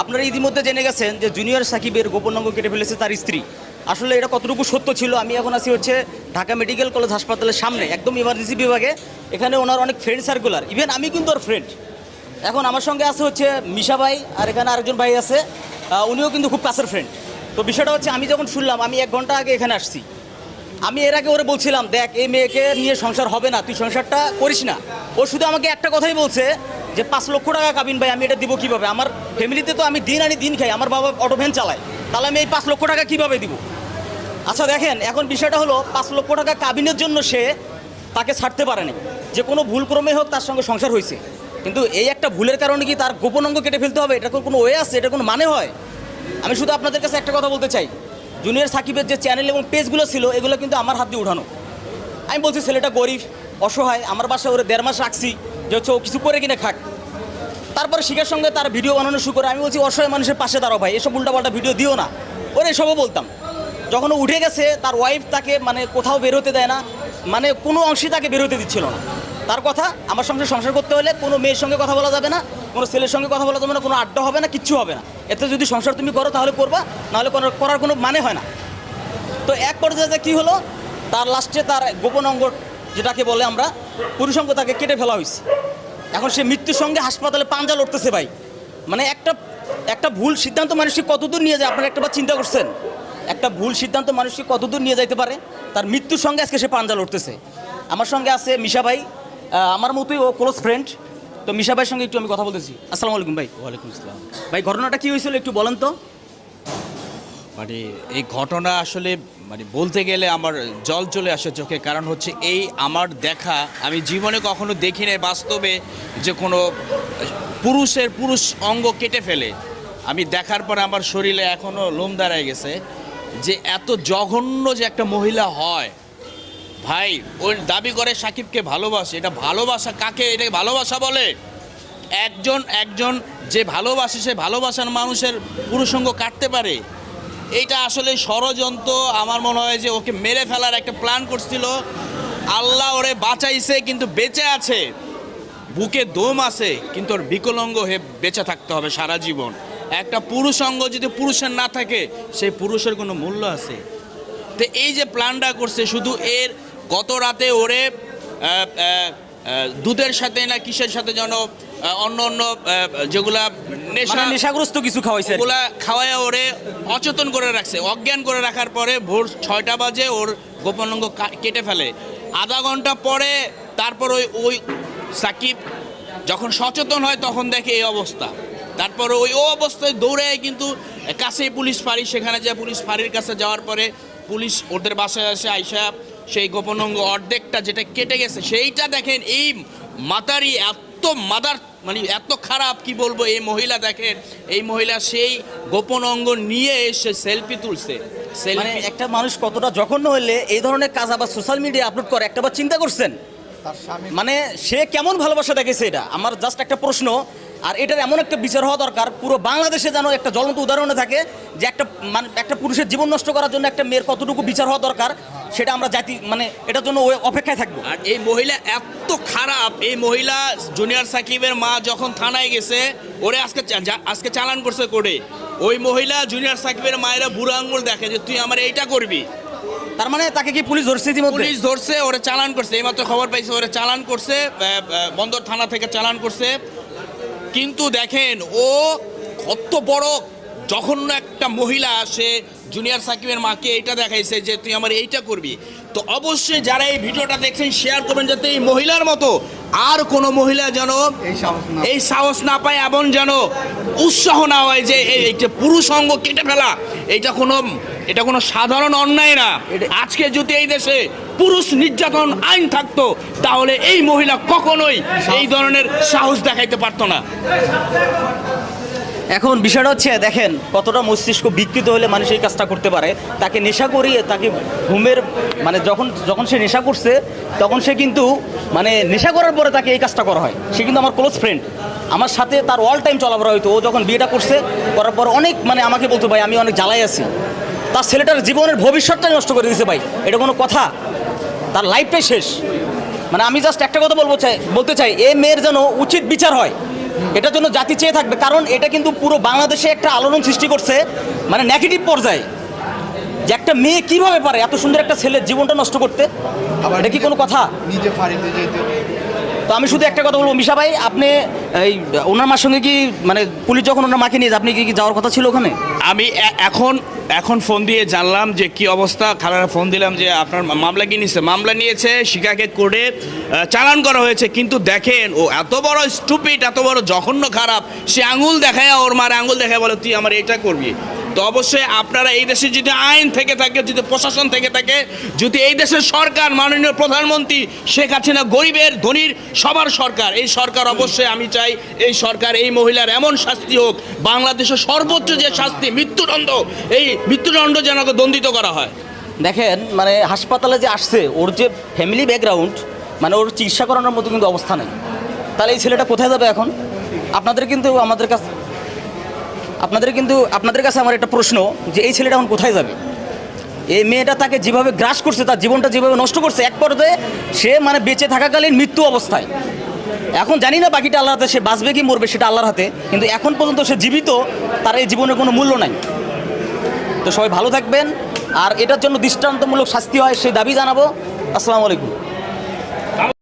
আপনারা ইতিমধ্যে জেনে গেছেন যে জুনিয়র সাকিবের গোপন অঙ্গ কেটে ফেলেছে তার স্ত্রী। আসলে এটা কতটুকু সত্য ছিল? আমি এখন আছি হচ্ছে ঢাকা মেডিকেল কলেজ হাসপাতালের সামনে, একদম ইমার্জেন্সি বিভাগে। এখানে ওনার অনেক ফ্রেন্ড সার্কুলার ইভেন আমি কিন্তু ওর ফ্রেন্ড এখন আমার সঙ্গে আছে হচ্ছে মিশা ভাই আর এখানে আরেকজন ভাই আছে। উনিও কিন্তু খুব কাছের ফ্রেন্ড তো বিষয়টা হচ্ছে আমি যখন শুনলাম, আমি এক ঘণ্টা আগে এখানে আসছি। আমি এর আগে ওরে বলছিলাম, দেখ, এই মেয়েকে নিয়ে সংসার হবে না, তুই সংসারটা করিস না। ও শুধু আমাকে একটা কথাই বলছে যে, পাঁচ লক্ষ টাকা কাবিন ভাই, আমি এটা দিব কীভাবে? আমার ফ্যামিলিতে তো আমি দিন আনি দিন খাই, আমার বাবা অটো ভ্যান চালায়। তাহলে আমি এই পাঁচ লক্ষ টাকা কীভাবে দিব? আচ্ছা দেখেন, এখন বিষয়টা হলো, পাঁচ লক্ষ টাকা কাবিনের জন্য সে তাকে ছাড়তে পারেনি যে কোনো ভুল ক্রমে হোক তার সঙ্গে সংসার হয়েছে। কিন্তু এই একটা ভুলের কারণে কি তার গোপন অঙ্গ কেটে ফেলতে হবে? এটা কোনো ওয়ে আছে? এটা কোনো মানে হয়? আমি শুধু আপনাদের কাছে একটা কথা বলতে চাই। জুনিয়র সাকিবের যে চ্যানেল এবং পেজগুলো ছিল, এগুলো কিন্তু আমার হাত দিয়ে উঠানো। আমি বলছি, ছেলেটা গরিব, অসহায়, আমার বাসায় ওরে দেড় মাস রাখছি, যে হচ্ছে ও কিছু করে কিনে খাক। তারপরে শিখার সঙ্গে তার ভিডিও বানানো শুরু করে, আমি বলছি, অসহায় মানুষের পাশে দাঁড়াও ভাই, এসব উল্টাপাল্টা ভিডিও দিও না। ওরে এসবও বলতাম। যখন ও উঠে গেছে, তার ওয়াইফ তাকে মানে কোথাও বেরোতে দেয় না মানে কোনো অংশে তাকে বেরোতে দিচ্ছিল না। তার কথা, আমার সঙ্গে সংসার করতে হলে কোনো মেয়ের সঙ্গে কথা বলা যাবে না, কোনো ছেলের সঙ্গে কথা বলা যাবে না, কোনো আড্ডা হবে না, কিচ্ছু হবে না। এতে যদি সংসার তুমি করো, তাহলে করবা, নাহলে কোনো- করার কোনো মানে হয় না। তো এক পর্যায়ে কী হলো, তার লাস্টে তার গোপন অঙ্গ যেটাকে বলে আমরা পুরুষ অঙ্গ তাকে কেটে ফেলা হয়েছে। এখন সে মৃত্যুর সঙ্গে হাসপাতালে পাঞ্জা লড়তেছে ভাই। মানে একটা একটা ভুল সিদ্ধান্ত মানুষকে কতদূর নিয়ে যায়, আপনারা একটাবার চিন্তা করছেন? একটা ভুল সিদ্ধান্ত মানুষকে কতদূর নিয়ে যাইতে পারে? তার মৃত্যুর সঙ্গে আজকে সে পাঞ্জা লড়তেছে। আমার সঙ্গে আছে মিশা ভাই আমার মতোই ও ক্লোজ ফ্রেন্ড তো মিশা ভাইয়ের সঙ্গে একটু আমি কথা বলতেছি। আসসালামু আলাইকুম ভাই। ওয়ালাইকুম আসসালাম। ভাই ঘটনাটা কী হয়েছিল একটু বলেন তো। মানে এই ঘটনা আসলে মানে বলতে গেলে আমার জল চলে আসে চোখে কারণ হচ্ছে এই আমার দেখা আমি জীবনে কখনো দেখি নাই বাস্তবে যে কোনো পুরুষের পুরুষ অঙ্গ কেটে ফেলে। আমি দেখার পরে আমার শরীরে এখনও লোম দাঁড়ায় গেছে যে এত জঘন্য যে একটা মহিলা হয় ভাই ওই দাবি করে সাকিবকে ভালোবাসে। এটা ভালোবাসা কাকে? এটাকে ভালোবাসা বলে? একজন একজন যে ভালোবাসে, সে ভালোবাসার মানুষের পুরুষঙ্গ কাটতে পারে। এইটা আসলে ষড়যন্ত্র। আমার মনে হয় যে ওকে মেরে ফেলার একটা প্ল্যান করছিল। আল্লাহ ওরে বাঁচাইছে, কিন্তু বেঁচে আছে। বুকে দম আছে, কিন্তু ওর বিকলঙ্গ হয়ে বেঁচে থাকতে হবে সারা জীবন। একটা পুরুষ অঙ্গ যদি পুরুষের না থাকে, সেই পুরুষের কোনো মূল্য আছে? তো এই যে প্ল্যানটা করছে, শুধু এর গত রাতে ওরে দুধের সাথে না কিসের সাথে যেন অন্য অন্য যেগুলা নেশা মানে নেশাগ্রস্ত কিছু খাওয়াইছে ওগুলা খাওয়ায় ওরে অচেতন করে রাখছে। অজ্ঞান করে রাখার পরে ভোর ছয়টা বাজে ওর গোপন অঙ্গ কেটে ফেলে। আধা ঘণ্টা পরে তারপর ওই ওই সাকিব যখন সচেতন হয় তখন দেখে এই অবস্থা। তারপর ওই ও অবস্থায় দৌড়ে কিন্তু কাছেই পুলিশ ফাঁড়ি সেখানে যে পুলিশ ফাঁড়ির কাছে যাওয়ার পরে পুলিশ ওদের বাসায় আসে আইসা সেই গোপন অঙ্গ অর্ধেকটা যেটা কেটে গেছে সেইটা দেখেন এই মাতারি এত মাদার মানে এত খারাপ কি বলব এই মহিলা দেখেন এই মহিলা সেই গোপন অঙ্গ নিয়ে এসে সেলফি তুলছে। মানে একটা মানুষ কতটা জঘন্য হলে এই ধরনের কাজ আবার সোশ্যাল মিডিয়া আপলোড করে একটাবার চিন্তা করছেন? মানে সে কেমন ভালোবাসা দেখেছে এটা? আমার জাস্ট একটা প্রশ্ন আর এটার এমন একটা বিচার হওয়া দরকার পুরো বাংলাদেশে যেন একটা জ্বলন্ত উদাহরণে থাকে যে একটা মানে একটা পুরুষের জীবন নষ্ট করার জন্য একটা মেয়ের কতটুকু বিচার হওয়া দরকার সেটা আমরা জাতি মানে এটার জন্য অপেক্ষায় থাকব। আর এই মহিলা এত খারাপ এই মহিলা জুনিয়র সাকিবের মা যখন থানায় গেছে ওরে আজকে আজকে চালান করছে কোর্টে। ওই মহিলা জুনিয়র সাকিবের মায়েরা বুড়ো আঙ্গুল দেখে যে তুই আমার এইটা করবি। তার মানে তাকে কি পুলিশ ধরছে পুলিশ ধরছে ওরা চালান করছে এইমাত্র খবর পাইছে ওরা চালান করছে বন্দর থানা থেকে চালান করছে। কিন্তু দেখেন ও কত বড় জঘন্য একটা মহিলা আসে জুনিয়র সাকিবের মাকে এইটা দেখাইছে যে তুই আমার এইটা করবি। তো অবশ্যই যারা এই ভিডিওটা দেখছেন শেয়ার করবেন যাতে এই মহিলার মতো আর কোনো মহিলা যেন এই সাহস না পায়। এমন যেন উৎসাহ না হয় যে এই এই যে পুরুষ অঙ্গ কেটে ফেলা এইটা কোনো এটা কোনো সাধারণ অন্যায় না। আজকে যদি এই দেশে পুরুষ নির্যাতন আইন থাকতো তাহলে এই মহিলা কখনোই এই ধরনের সাহস দেখাইতে পারতো না। এখন বিষয়টা হচ্ছে দেখেন কতটা মস্তিষ্ক বিকৃত হলে মানুষ এই কাজটা করতে পারে। তাকে নেশা করিয়ে তাকে ঘুমের মানে যখন যখন সে নেশা করছে তখন সে কিন্তু মানে নেশা করার পরে তাকে এই কাজটা করা হয়। সে কিন্তু আমার ক্লোজ ফ্রেন্ড আমার সাথে তার অল টাইম চলাফেরা হইতো। ও যখন বিয়েটা করছে করার পর অনেক মানে আমাকে বলতো ভাই আমি অনেক জ্বালাই আছি। তার ছেলেটার জীবনের ভবিষ্যৎটাই নষ্ট করে দিয়েছে ভাই। এটা কোনো কথা? তার লাইফটাই শেষ। মানে আমি জাস্ট একটা কথা বলব চাই বলতে চাই, এ মেয়ের যেন উচিত বিচার হয়। এটার জন্য জাতি চেয়ে থাকবে। কারণ এটা কিন্তু পুরো বাংলাদেশে একটা আলোড়ন সৃষ্টি করছে মানে নেগেটিভ পর্যায়ে। যে একটা মেয়ে কীভাবে পারে এত সুন্দর একটা ছেলের জীবনটা নষ্ট করতে? এটা কি কোনো কথা? নিজে তো আমি শুধু একটা কথা বলব, মিশা ভাই, আপনি, এই, ওনার মার সঙ্গে কি মানে পুলিশ যখন ওনার মাকে নিয়ে আপনি কি যাওয়ার কথা ছিল ওখানে? আমি এখন এখন ফোন দিয়ে জানলাম যে কি অবস্থা। খালারা ফোন দিলাম যে আপনার মামলা কি নিচ্ছে মামলা নিয়েছে শিকাকে করে চালান করা হয়েছে। কিন্তু দেখেন, ও এত বড় স্টুপিড এত বড় জঘন্য খারাপ, সে আঙুল দেখায়, ওর মার আঙুল দেখায় বলে, তুই আমার এটা করবি? তো অবশ্যই আপনারা এই দেশে যদি আইন থেকে থাকে, যদি প্রশাসন থেকে থাকে, যদি এই দেশের সরকার, মাননীয় প্রধানমন্ত্রী শেখ হাসিনা গরিবের ধনীর সবার সরকার, এই সরকার অবশ্যই আমি চাই এই সরকার, এই মহিলার এমন শাস্তি হোক, বাংলাদেশের সর্বোচ্চ যে শাস্তি, মৃত্যুদণ্ড, এই মৃত্যুদণ্ড যেন দণ্ডিত করা হয়। দেখেন মানে হাসপাতালে যে আসছে, ওর যে ফ্যামিলি ব্যাকগ্রাউন্ড মানে ওর চিকিৎসা করানোর মতো কিন্তু অবস্থা নেই। তাহলে এই ছেলেটা কোথায় যাবে এখন? আপনাদের কিন্তু আমাদের কাছে আপনাদের কিন্তু, আপনাদের কাছে আমার একটা প্রশ্ন যে এই ছেলেটা এখন কোথায় যাবে? এই মেয়েটা তাকে যেভাবে গ্রাস করছে, তার জীবনটা যেভাবে নষ্ট করছে, এক পর্যায়ে সে মানে বেঁচে থাকাকালীন মৃত্যু অবস্থায়। এখন জানি না বাকিটা আল্লাহর হাতে সে বাঁচবে কি মরবে সেটা আল্লাহর হাতে, কিন্তু এখন পর্যন্ত সে জীবিত, তার এই জীবনের কোনো মূল্য নাই। তো সবাই ভালো থাকবেন, আর এটার জন্য দৃষ্টান্তমূলক শাস্তি হয় সেই দাবি জানাব। আসসালামু আলাইকুম।